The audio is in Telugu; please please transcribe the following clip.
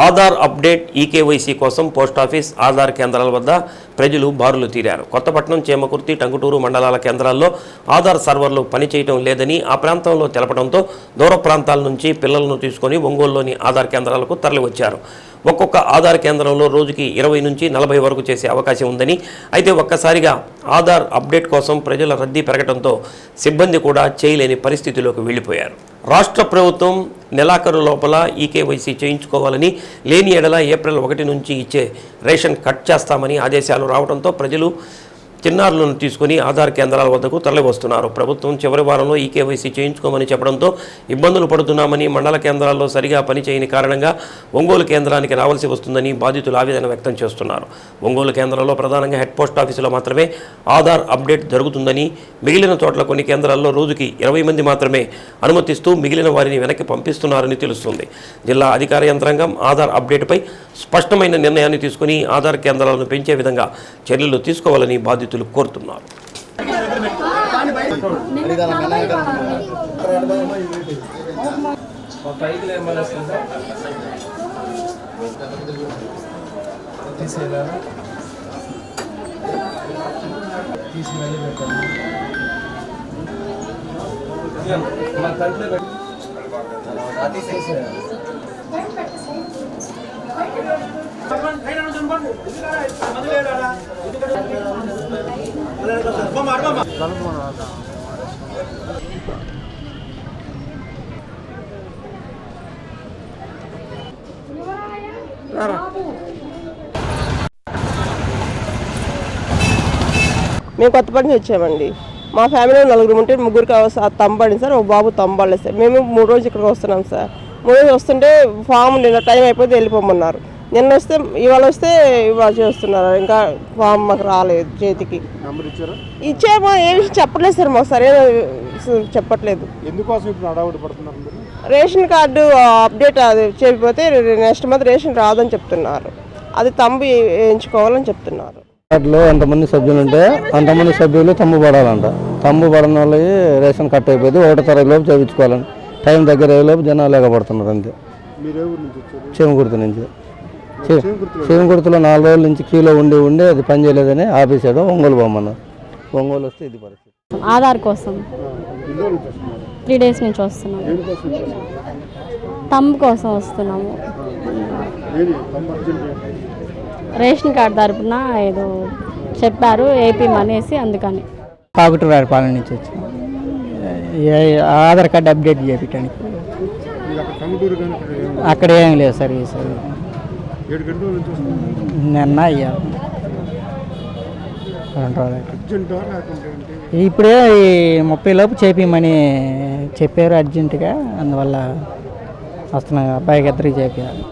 ఆధార్ అప్డేట్ ఈకేవైసీ కోసం పోస్టాఫీస్ ఆధార్ కేంద్రాల వద్ద ప్రజలు బారులు తీరారు. కొత్తపట్నం చేమకుర్తి టంగుటూరు మండలాల కేంద్రాల్లో ఆధార్ సర్వర్లు పనిచేయటం లేదని ఆ ప్రాంతంలో తెలపడంతో దూర ప్రాంతాల నుంచి పిల్లలను తీసుకొని ఒంగోలులోని ఆధార్ కేంద్రాలకు తరలివచ్చారు. ఒక్కొక్క ఆధార్ కేంద్రంలో రోజుకి ఇరవై నుంచి నలభై వరకు చేసే అవకాశం ఉందని అయితే ఒక్కసారిగా ఆధార్ అప్డేట్ కోసం ప్రజల రద్దీ పెరగడంతో సిబ్బంది కూడా చేయలేని పరిస్థితిలోకి వెళ్ళిపోయారు. రాష్ట్ర ప్రభుత్వం నెలాఖరు లోపల ఈకేవైసీ చేయించుకోవాలని లేని ఎడల ఏప్రిల్ ఒకటి నుంచి ఇచ్చే రేషన్ కట్ చేస్తామని ఆదేశాలు రావడంతో ప్రజలు చిన్నారులను తీసుకుని ఆధార్ కేంద్రాల వద్దకు తరలివస్తున్నారు. ప్రభుత్వం చివరి వారంలో ఈ కేవైసీ చేయించుకోమని చెప్పడంతో ఇబ్బందులు పడుతున్నామని మండల కేంద్రాల్లో సరిగా పనిచేయని కారణంగా ఒంగోలు కేంద్రానికి రావాల్సి వస్తుందని బాధితులు ఆవేదన వ్యక్తం చేస్తున్నారు. ఒంగోలు కేంద్రంలో ప్రధానంగా హెడ్ పోస్ట్ ఆఫీసులో మాత్రమే ఆధార్ అప్డేట్ జరుగుతుందని మిగిలిన చోట్ల కొన్ని కేంద్రాల్లో రోజుకి ఇరవై మంది మాత్రమే అనుమతిస్తూ మిగిలిన వారిని వెనక్కి పంపిస్తున్నారని తెలుస్తుంది. జిల్లా అధికార యంత్రాంగం ఆధార్ అప్డేట్పై స్పష్టమైన నిర్ణయాన్ని తీసుకుని ఆధార్ కేంద్రాలను పెంచే విధంగా చర్యలు తీసుకోవాలని బాధితులు కోరుతున్నారు. తీసేయాలా మేము కొత్తపల్లి నుంచి వచ్చామండి. మా ఫ్యామిలీలో నలుగురు ఉంటే ముగ్గురికి తంబడి సార్ ఒక బాబు తంబడలే సార్. మేము మూడు రోజులు ఇక్కడికి వస్తున్నాం సార్. మూడు రోజులు వస్తుంటే ఫామ్ నిన్న టైం అయిపోతే వెళ్ళిపోమన్నారు. నిన్న వస్తే ఇవాళ వస్తే ఇవాళ చేస్తున్నారు. ఇంకా ఫామ్ మాకు రాలేదు చేతికి. ఇచ్చామో? ఏ విషయం చెప్పట్లేదు సార్ మాకు. సరైన స- చెప్పట్లేదు. ఎందుకోసం ఇప్పుడు అడావుడి పడుతున్నారు మీరు రేషన్ కార్డు అప్డేట్ అది చేయకపోతే నెక్స్ట్ మంత్ రేషన్ రాదని చెప్తున్నారు. అది తంబు వేయించుకోవాలని చెప్తున్నారు. కార్డులో ఎంతమంది సభ్యులు ఉంటే అంతమంది సభ్యులు తమ్ము పడాలంట. తమ్ము పడని వాళ్ళకి రేషన్ కట్ అయిపోయింది. ఒకటో తరగతి లోపు చేయించుకోవాలని టైం దగ్గర అయ్యే లోపు జనాలు లేకపోతున్నారు అంతే. చేమకుర్తి నుంచి. చేమకుర్తిలో నాలుగు రోజుల నుంచి క్యూలో ఉండి ఉండి అది పని చేయలేదని ఆపేసాడు ఒంగోలు పోమన్నారు ఒంగోలు వస్తే ఇది పరిస్థితి. ఆధార్ కోసం. త్రీ డేస్ నుంచి వస్తున్నాము దేనికోసం నుంచి వస్తున్నారు? తమ్ కోసం వస్తున్నాము? రేషన్ కార్డు తరపున ఏదో చెప్పారు ఏపీ అనేసి అందుకని. కాకుటూరు పాలన నుంచి వచ్చాం. ఏ- ఆధార్ కార్డు అప్డేట్ చేయించడానికి మీకు అక్కడ ఏం లేదు. ఏం లేదు సర్వీస్ ఏడు గంటల నుంచి వస్తున్నారు? నిన్న అయ్యా. రెండు రోజులకి. అర్జెంటా లేకుంటే ఏంటి? ఇప్పుడే ఈ ముప్పై లోపు చేపించమని చెప్పారు అర్జెంటుగా అందువల్ల వస్తున్నాం అబ్బాయికి ఇద్దరికి చేపించాలి